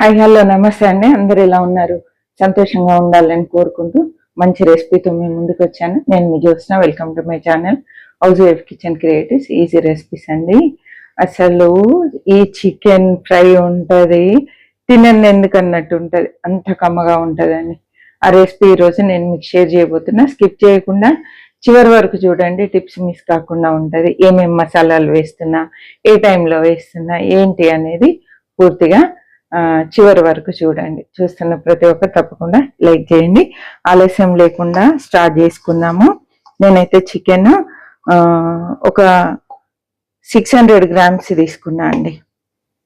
Hi hello నమస్తే అండి. అందరు ఎలా ఉన్నారు? సంతోషంగా ఉండాలని కోరుకుంటూ మంచి రెసిపీతో మేము ముందుకు వచ్చాను. నేను మీ Jyotsna. Welcome to my channel house wife kitchen creatives easy recipes అండి. అసలు ఈ చికెన్ ఫ్రై ఉంటుంది తినని ఎందుకు అన్నట్టు ఉంటుంది. అంత కమ్మగా ఉంటుందండి. ఆ రెసిపీ ఈరోజు నేను మీకు షేర్ చేయబోతున్నా. స్కిప్ చేయకుండా చివరి వరకు చూడండి. టిప్స్ మిస్ కాకుండా ఉంటుంది. ఏమేమి మసాలాలు వేస్తున్నా ఏ టైంలో వేస్తున్నా ఏంటి అనేది పూర్తిగా చివరి వరకు చూడండి. చూస్తున్న ప్రతి ఒక్కరు తప్పకుండా లైక్ చేయండి. ఆలస్యం లేకుండా స్టార్ట్ చేసుకుందాము. నేనైతే చికెన్ ఒక సిక్స్ హండ్రెడ్ గ్రామ్స్ తీసుకున్నా అండి.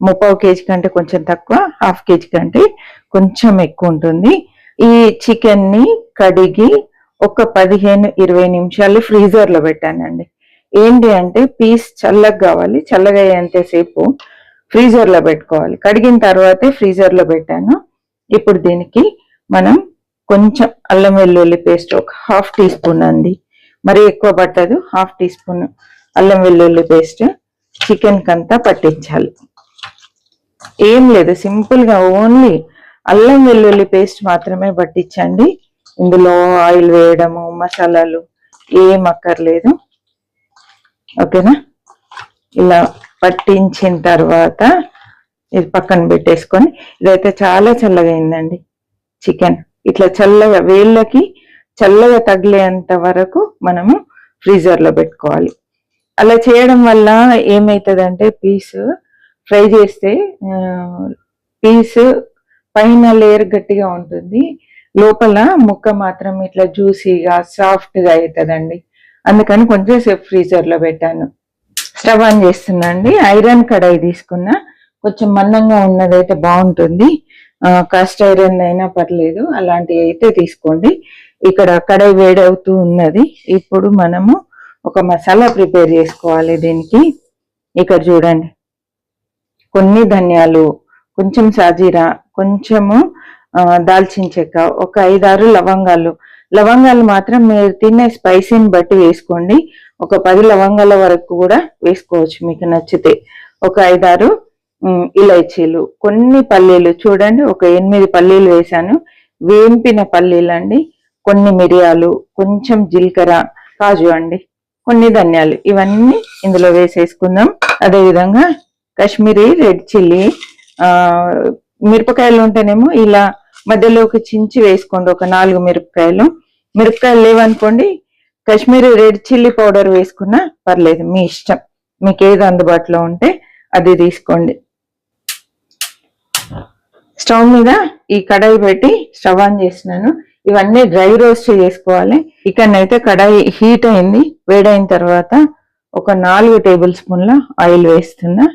ముప్పావు కేజీ కంటే కొంచెం తక్కువ హాఫ్ కేజీ కంటే కొంచెం ఎక్కువ ఉంటుంది. ఈ చికెన్ని కడిగి ఒక పదిహేను ఇరవై నిమిషాలు ఫ్రీజర్లో పెట్టానండి. ఏంటి అంటే పీస్ చల్లగా కావాలి. చల్లగా అయ్యేంతసేపు ఫ్రీజర్లో పెట్టుకోవాలి. కడిగిన తర్వాతే ఫ్రీజర్లో పెట్టాను. ఇప్పుడు దీనికి మనం కొంచెం అల్లం వెల్లుల్లి పేస్ట్ ఒక హాఫ్ టీ స్పూన్ అండి. మరి ఎక్కువ పట్టదు. హాఫ్ టీ స్పూన్ అల్లం వెల్లుల్లి పేస్ట్ చికెన్కి అంతా పట్టించాలి. ఏం లేదు. సింపుల్గా ఓన్లీ అల్లం వెల్లుల్లి పేస్ట్ మాత్రమే పట్టించండి. ఇందులో ఆయిల్ వేయడము మసాలాలు ఏం అక్కర్లేదు. ఓకేనా? ఇలా పట్టించిన తర్వాత ఇది పక్కన పెట్టేసుకొని ఇదైతే చాలా చల్లగా అయిందండి. చికెన్ ఇట్లా చల్లగా వేళ్ళకి చల్లగా తగిలేంత వరకు మనము ఫ్రీజర్లో పెట్టుకోవాలి. అలా చేయడం వల్ల ఏమవుతుందంటే పీస్ ఫ్రై చేస్తే పీస్ పైన లేయర్ గట్టిగా ఉంటుంది. లోపల ముక్క మాత్రం ఇట్లా జ్యూసీగా సాఫ్ట్గా అవుతుందండి అందుకని కొంచెం సేపు ఫ్రీజర్లో పెట్టాను. స్టవ్ ఆన్ చేస్తున్నా అండి ఐరన్ కడాయి తీసుకున్నా. కొంచెం మందంగా ఉన్నదైతే బాగుంటుంది. కాస్ట్ ఐరన్ అయినా పర్లేదు. అలాంటివి అయితే తీసుకోండి. ఇక్కడ కడాయి వేడవుతూ ఉన్నది. ఇప్పుడు మనము ఒక మసాలా ప్రిపేర్ చేసుకోవాలి దీనికి. ఇక్కడ చూడండి. కొన్ని ధనియాలు కొంచెం సాజీరా కొంచెము దాల్చిన చెక్క ఒక ఐదారు లవంగాలు. లవంగాలు మాత్రం మీరు తినే స్పైసీని బట్టి వేసుకోండి. ఒక పది లవంగాల వరకు కూడా వేసుకోవచ్చు మీకు నచ్చితే. ఒక ఐదారు ఇలైచీలు. కొన్ని పల్లీలు చూడండి ఒక ఎనిమిది పల్లీలు వేశాను. వేంపిన పల్లీలు అండి. కొన్ని మిరియాలు కొంచెం జీలకర్ర కాజు అండి. కొన్ని ధనియాలు. ఇవన్నీ ఇందులో వేసేసుకుందాం. అదే విధంగా కాశ్మీరీ రెడ్ చిల్లీ మిరపకాయలు ఉంటేనేమో ఇలా మధ్యలోకి చించి వేసుకోండి. ఒక నాలుగు మిరపకాయలు. మిరపకాయలు లేవనుకోండి కాశ్మీరీ రెడ్ చిల్లీ పౌడర్ వేసుకున్నా పర్లేదు మీ ఇష్టం. మీకు ఏది అందుబాటులో ఉంటే అది తీసుకోండి. స్టవ్ మీద ఈ కడాయి పెట్టి స్టవ్ ఆన్ చేసినాను. ఇవన్నీ డ్రై రోస్ట్ చేసుకోవాలి. ఇక్కడనైతే కడాయి హీట్ అయింది. వేడైన తర్వాత ఒక నాలుగు టేబుల్ స్పూన్ల ఆయిల్ వేస్తున్నా.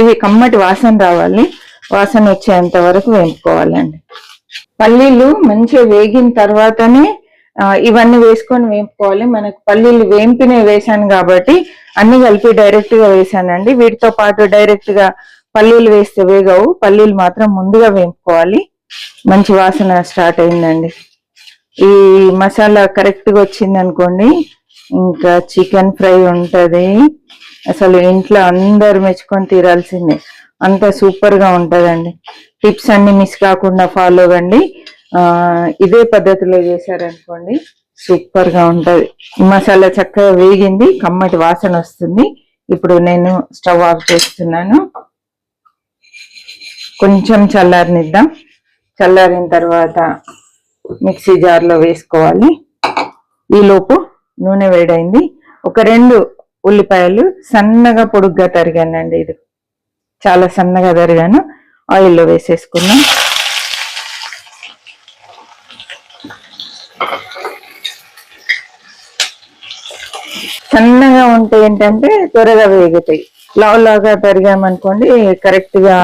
ఇవి కమ్మటి వాసన రావాలి. వాసన వచ్చేంత వరకు వేపుకోవాలండి. పల్లీలు మంచిగా వేగిన తర్వాతనే ఇవన్నీ వేసుకొని వేపుకోవాలి. మనకు పల్లీలు వేంపినే వేసాను కాబట్టి అన్ని కలిపి డైరెక్ట్గా వేసానండి. వీటితో పాటు డైరెక్ట్గా పల్లీలు వేస్తే వేగవు. పల్లీలు మాత్రం ముందుగా వేపుకోవాలి. మంచి వాసన స్టార్ట్ అయిందండి. ఈ మసాలా కరెక్ట్గా వచ్చింది అనుకోండి ఇంకా చికెన్ ఫ్రై ఉంటది. అసలు ఇంట్లో అందరు మెచ్చుకొని తీరాల్సిందే అంత సూపర్గా ఉంటదండి. టిప్స్ అన్ని మిస్ కాకుండా ఫాలో అవ్వండి. ఇదే పద్ధతిలో చేశారనుకోండి సూపర్గా ఉంటది మసాలా చక్కగా వేగింది కమ్మటి వాసన వస్తుంది. ఇప్పుడు నేను స్టవ్ ఆఫ్ చేస్తున్నాను. కొంచెం చల్లారనిద్దాం. చల్లారిన తర్వాత మిక్సీ జార్లో వేసుకోవాలి. ఈలోపు నూనె వేడైంది. ఒక రెండు ఉల్లిపాయలు సన్నగా పొడుగ్గా తరిగానండి ఇది. చాలా సన్నగా తరిగాను. ఆయిల్లో వేసేసుకున్నాం సన్నగా ఉంటే ఏంటంటే త్వరగా వేగుతాయి. లావు లాగా తరిగామనుకోండి కరెక్ట్గా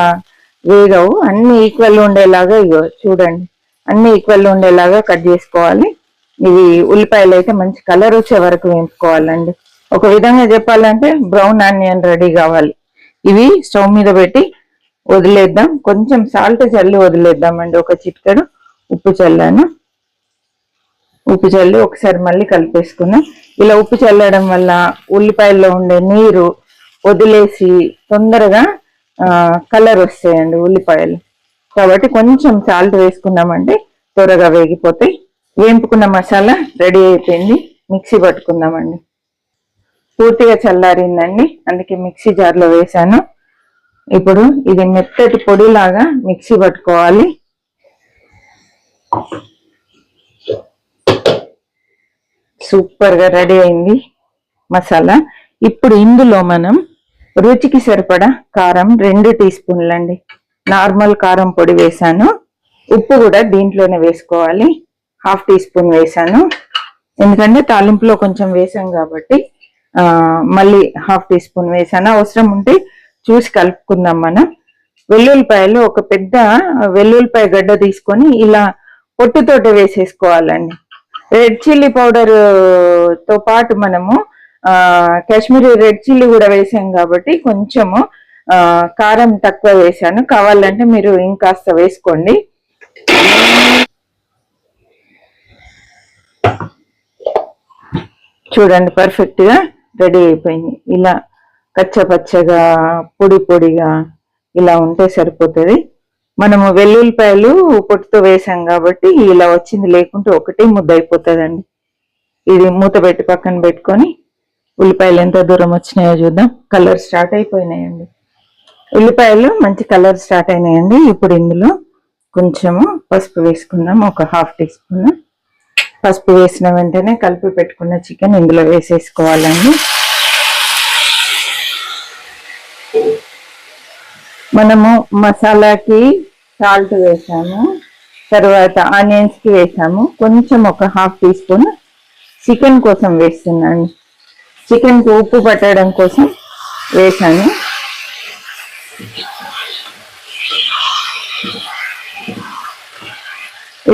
వేగవు. అన్ని ఈక్వల్ ఉండేలాగా ఇగో చూడండి. అన్ని ఈక్వల్ ఉండేలాగా కట్ చేసుకోవాలి. ఇవి ఉల్లిపాయలు అయితే మంచి కలర్ వచ్చే వరకు వేయించుకోవాలండి ఒక విధంగా చెప్పాలంటే బ్రౌన్ ఆనియన్ రెడీ కావాలి. ఇవి స్టవ్ మీద పెట్టి వదిలేద్దాం. కొంచెం సాల్ట్ చల్లి వదిలేద్దామండి. ఒక చిట్కడు ఉప్పు చల్లాను. ఉప్పు చల్లి ఒకసారి మళ్ళీ కలిపేసుకున్నాం. ఇలా ఉప్పు చల్లడం వల్ల ఉల్లిపాయల్లో ఉండే నీరు వదిలేసి తొందరగా కలర్ వస్తాయండి ఉల్లిపాయలు. కాబట్టి కొంచెం సాల్ట్ వేసుకున్నామంటే త్వరగా వేగిపోతాయి. వేంపుకున్న మసాలా రెడీ అయిపోయింది. మిక్సీ పట్టుకుందామండి. పూర్తిగా చల్లారిందండి. అందుకే మిక్సీ జార్లో వేసాను ఇప్పుడు ఇది మెత్తటి పొడిలాగా మిక్సీ పట్టుకోవాలి. సూపర్గా రెడీ అయింది మసాలా. ఇప్పుడు ఇందులో మనం రుచికి సరిపడా కారం రెండు టీ స్పూన్లండి. నార్మల్ కారం పొడి వేసాను. ఉప్పు కూడా దీంట్లోనే వేసుకోవాలి. హాఫ్ టీ స్పూన్ వేసాను. ఎందుకంటే తాలింపులో కొంచెం వేసాం కాబట్టి మళ్ళీ హాఫ్ టీ స్పూన్ వేసాను. అవసరం ఉంటే చూసి కలుపుకుందాం మనం. వెల్లుల్లిపాయలు ఒక పెద్ద వెల్లుల్లిపాయ గడ్డ తీసుకొని ఇలా పొట్టుతోట వేసేసుకోవాలండి. రెడ్ చిల్లీ పౌడర్తో పాటు మనము కాశ్మీరీ రెడ్ చిల్లీ కూడా వేసాం కాబట్టి కొంచెము కారం తక్కువ వేసాను. కావాలంటే మీరు ఇంకాస్త వేసుకోండి. చూడండి పర్ఫెక్ట్గా రెడీ అయిపోయింది. ఇలా కచ్చపచ్చగా పొడి పొడిగా ఇలా ఉంటే సరిపోతుంది. మనము వెల్లుల్లిపాయలు పొట్టుతో వేసాం కాబట్టి ఇలా వచ్చింది లేకుంటే ఒకటే ముద్ద అయిపోతుందండి. ఇది మూత పెట్టి పక్కన పెట్టుకొని ఉల్లిపాయలు ఎంత దూరం వచ్చినాయో చూద్దాం. కలర్ స్టార్ట్ అయిపోయినాయండి. ఉల్లిపాయలు మంచి కలర్ స్టార్ట్ అయినాయండి. ఇప్పుడు ఇందులో కొంచెము పసుపు వేసుకుందాం. ఒక హాఫ్ టీ స్పూన్. పసుపు వేసిన వెంటనే కలిపి పెట్టుకున్న చికెన్ ఇందులో వేసేసుకోవాలండి. మనము మసాలాకి సాల్ట్ వేసాము తర్వాత ఆనియన్స్కి వేసాము. కొంచెం ఒక హాఫ్ టీ స్పూన్ చికెన్ కోసం వేస్తున్నాను. చికెన్కి ఉప్పు పట్టడం కోసం వేసాను.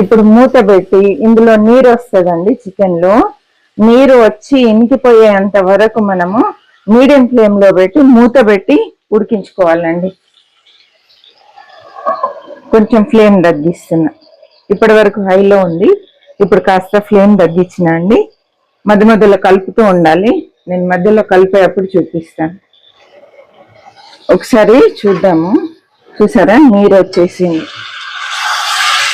ఇప్పుడు మూత పెట్టి ఇందులో నీరు వస్తుందండి చికెన్లో. నీరు వచ్చి ఇంకిపోయేంత వరకు మనము మీడియం ఫ్లేమ్లో పెట్టి మూత పెట్టి ఉడికించుకోవాలండి. కొంచెం ఫ్లేమ్ తగ్గిస్తున్నా. ఇప్పటి వరకు హైలో ఉంది. ఇప్పుడు కాస్త ఫ్లేమ్ తగ్గించిన అండి. మధ్య మధ్యలో కలుపుతూ ఉండాలి. నేను మధ్యలో కలిపేటప్పుడు చూపిస్తాను. ఒకసారి చూద్దాము. చూసారా? నీరు వచ్చేసింది.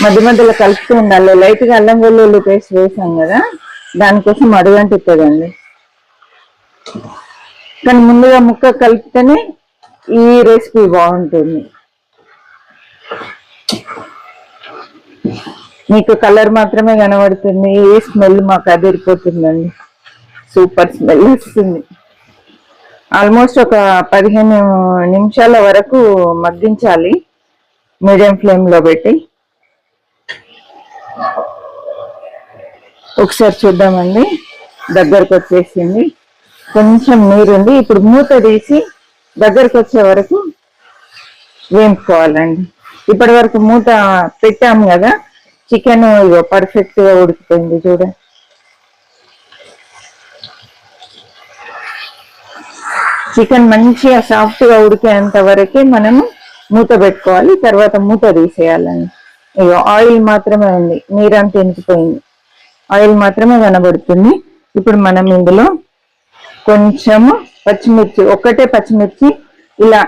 మధ్య మధ్యలో కలుపుతూ ఉండాలి. లైట్గా అల్లం వెల్లుల్లి పేస్ట్ వేసాం కదా. దానికోసం అడుగంటుతుందండి కానీ ముందుగా ముక్క కలిపితేనే ఈ రెసిపీ బాగుంటుంది. మీకు కలర్ మాత్రమే కనబడుతుంది. ఏ స్మెల్ మాకు అదిరిపోతుందండి. సూపర్ స్మెల్ వస్తుంది. ఆల్మోస్ట్ ఒక పదిహేను నిమిషాల వరకు మగ్గించాలి. మీడియం ఫ్లేమ్లో పెట్టి. ఒకసారి చూద్దామండి. దగ్గరకు వచ్చేసింది. కొంచెం నీరుంది. ఇప్పుడు మూత తీసి దగ్గరకు వచ్చే వరకు వేయించుకోవాలండి ఇప్పటి వరకు మూత పెట్టాము కదా. చికెన్ ఇగో పర్ఫెక్ట్గా ఉడికిపోయింది చూడ. చికెన్ మంచిగా సాఫ్ట్గా ఉడికేంత వరకే మనము మూత పెట్టుకోవాలి తర్వాత మూత తీసేయాలండి ఇగో ఆయిల్ మాత్రమే ఉంది నీరంతా ఇంకిపోయింది ఆయిల్ మాత్రమే కనబడుతుంది. ఇప్పుడు మనం ఇందులో కొంచెము పచ్చిమిర్చి ఒక్కటే పచ్చిమిర్చి ఇలా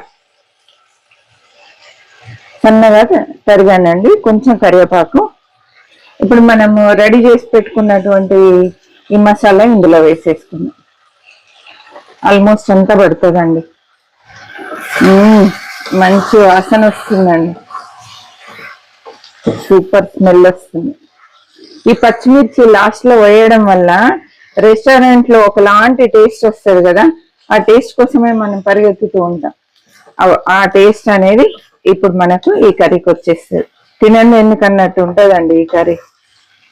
సన్నగా తరిగానండి. కొంచెం కరివేపాకు ఇప్పుడు మనము రెడీ చేసి పెట్టుకున్నటువంటి ఈ మసాలా ఇందులో వేసేసుకుందాం. ఆల్మోస్ట్ అంతా పడుతుందండి? మంచి వాసన వస్తుందండి. సూపర్ స్మెల్ వస్తుంది. ఈ పచ్చిమిర్చి లాస్ట్లో వేయడం వల్ల రెస్టారెంట్లో ఒకలాంటి టేస్ట్ వస్తుంది కదా? ఆ టేస్ట్ కోసమే మనం పరిగెత్తుతూ ఉంటాం. ఆ- టేస్ట్ అనేది ఇప్పుడు మనకు ఈ కర్రీకి వచ్చేస్తుంది. తినండి ఎందుకన్నట్టు ఉంటుందండి ఈ కర్రీ.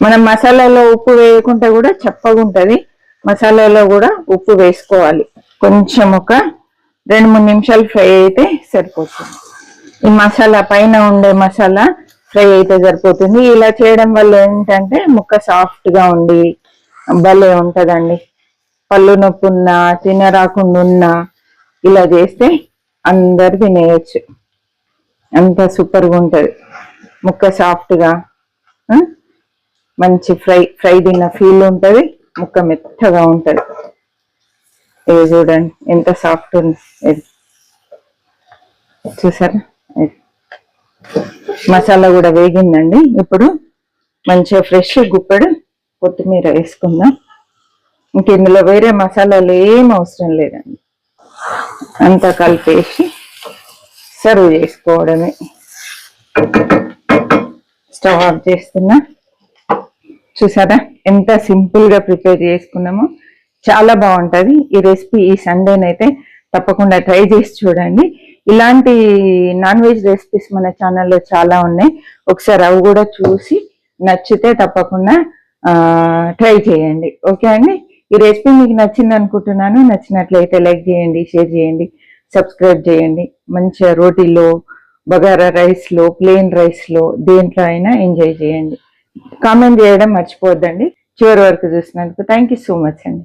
మనం మసాలాలో ఉప్పు వేయకుండా కూడా చప్పగా ఉంటుంది మసాలాలో కూడా ఉప్పు వేసుకోవాలి. కొంచెం ఒక రెండు మూడు నిమిషాలు ఫ్రై అయితే సరిపోతుంది. ఈ మసాలా పైన ఉండే మసాలా ఫ్రై అయితే సరిపోతుంది. ఇలా చేయడం వల్ల ఏంటంటే ముక్క సాఫ్ట్గా ఉండి భలే ఉంటుందండి. పళ్ళు నొప్పి ఉన్నా తినరాకుండా ఉన్నా ఇలా చేస్తే అందరు తినేయచ్చు. అంత సూపర్గా ఉంటుంది ముక్క సాఫ్ట్గా మంచి ఫ్రై ఫ్రై తిన్న ఫీల్ ఉంటుంది ముక్క మెత్తగా ఉంటుంది. ఇది చూడండి ఎంత సాఫ్ట్ ఉంది. ఇది చూసారా? మసాలా కూడా వేగిందండి. ఇప్పుడు మంచిగా ఫ్రెష్ గుప్పెడు కొత్తిమీర వేసుకుందాం. ఇంక ఇందులో వేరే మసాలాలు ఏం అవసరం లేదండి. అంతా కలిపేసి సర్వ్ చేసుకోవడమే. స్టవ్ ఆఫ్ చేస్తున్నా. చూసారా? ఎంత సింపుల్గా ప్రిపేర్ చేసుకున్నామో. చాలా బాగుంటుంది. ఈ రెసిపీ ఈ సండేనైతే తప్పకుండా ట్రై చేసి చూడండి. ఇలాంటి నాన్ వెజ్ రెసిపీస్ మన ఛానల్లో చాలా ఉన్నాయి. ఒకసారి అవి కూడా చూసి నచ్చితే తప్పకుండా ట్రై చేయండి. ఓకే అండి? ఈ రెసిపీ మీకు నచ్చింది అనుకుంటున్నాను. నచ్చినట్లయితే లైక్ చేయండి షేర్ చేయండి సబ్స్క్రైబ్ చేయండి. మంచిగా రోటీలో బగారా రైస్లో ప్లెయిన్ రైస్లో దేంట్లో అయినా ఎంజాయ్ చేయండి. కామెంట్ చేయడం మర్చిపోవద్దండి చివరి వరకు చూసినందుకు థ్యాంక్ యూ సో మచ్ అండి.